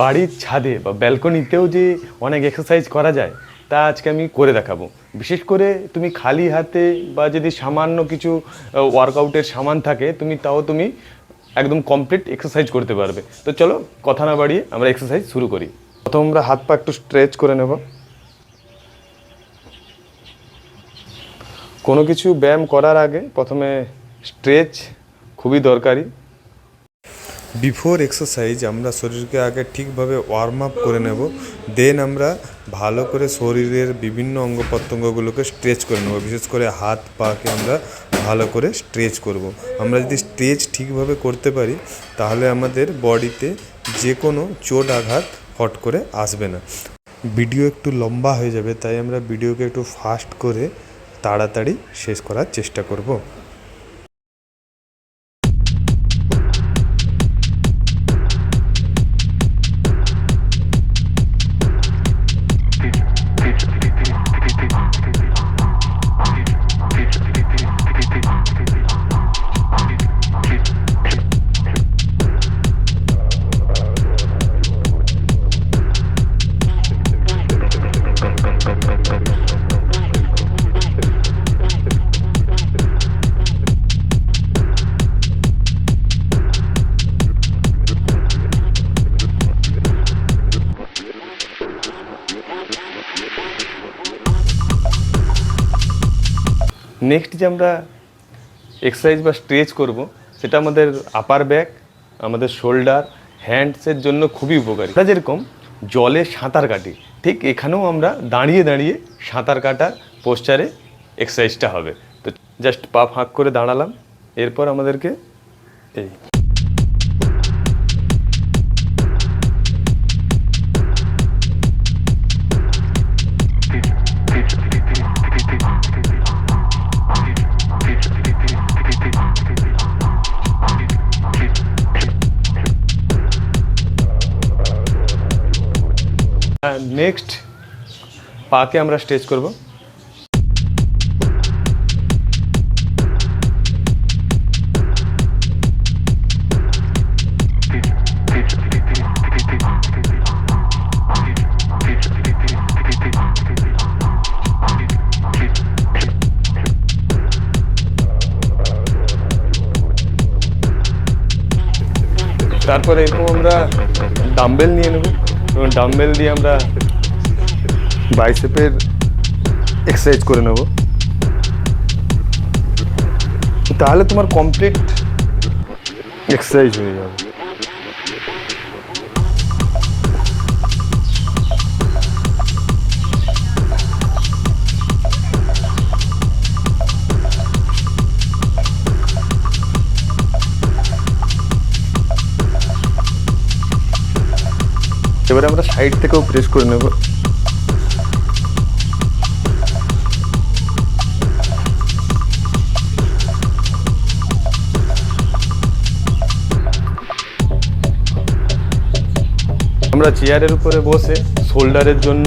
বাড়ির ছাদে বা ব্যালকনিতেও যে অনেক এক্সারসাইজ করা যায়, তা আজকে আমি করে দেখাবো। বিশেষ করে তুমি খালি হাতে বা যদি সামান্য কিছু ওয়ার্কআউটের সামান থাকে, তুমি তাও তুমি একদম কমপ্লিট এক্সারসাইজ করতে পারবে। তো চলো, কথা না বাড়িয়ে আমরা এক্সারসাইজ শুরু করি। প্রথম আমরা হাত পা একটু স্ট্রেচ করে নেব। কোনো কিছু ব্যায়াম করার আগে প্রথমে স্ট্রেচ খুবই দরকারি। বিফোর এক্সারসাইজ আমরা শরীরকে আগে ঠিকভাবে ওয়ার্ম আপ করে নেব। দেন আমরা ভালো করে শরীরের বিভিন্ন অঙ্গ প্রত্যঙ্গগুলোকে স্ট্রেচ করে নেব। বিশেষ করে হাত, পাকে আমরা ভালো করে স্ট্রেচ করব। আমরা যদি স্ট্রেচ ঠিকভাবে করতে পারি, তাহলে আমাদের বডিতে যে কোনো চোট আঘাত হট করে আসবে না। ভিডিও একটু লম্বা হয়ে যাবে, তাই আমরা ভিডিওকে একটু ফাস্ট করে তাড়াতাড়ি শেষ করার চেষ্টা করব। নেক্সট যে আমরা এক্সারসাইজ বা স্ট্রেচ করব, সেটা আমাদের আপার ব্যাক আমাদের শোল্ডার হ্যান্ডসের জন্য খুবই উপকারী। আমরা যেরকম জলে সাঁতার কাটি, ঠিক এখানেও আমরা দাঁড়িয়ে দাঁড়িয়ে সাঁতার কাটার পোস্টারে এক্সারসাইজটা হবে। তো জাস্ট পা ফাঁক করে দাঁড়ালাম, এরপর আমাদেরকে এই নেক্সট পাকে আমরা স্ট্রেচ করব। তারপরে এরকম আমরা ডাম্বেল নিয়ে নেব। এবং ডাম্বেল দিয়ে আমরা বাইসেপের এক্সারসাইজ করে নেব। তাহলে তোমার কমপ্লিট এক্সারসাইজ হয়ে যাবে। এবারে আমরা সাইড থেকেও প্রেস করে নেব। আমরা চেয়ারের উপরে বসে শোল্ডারের জন্য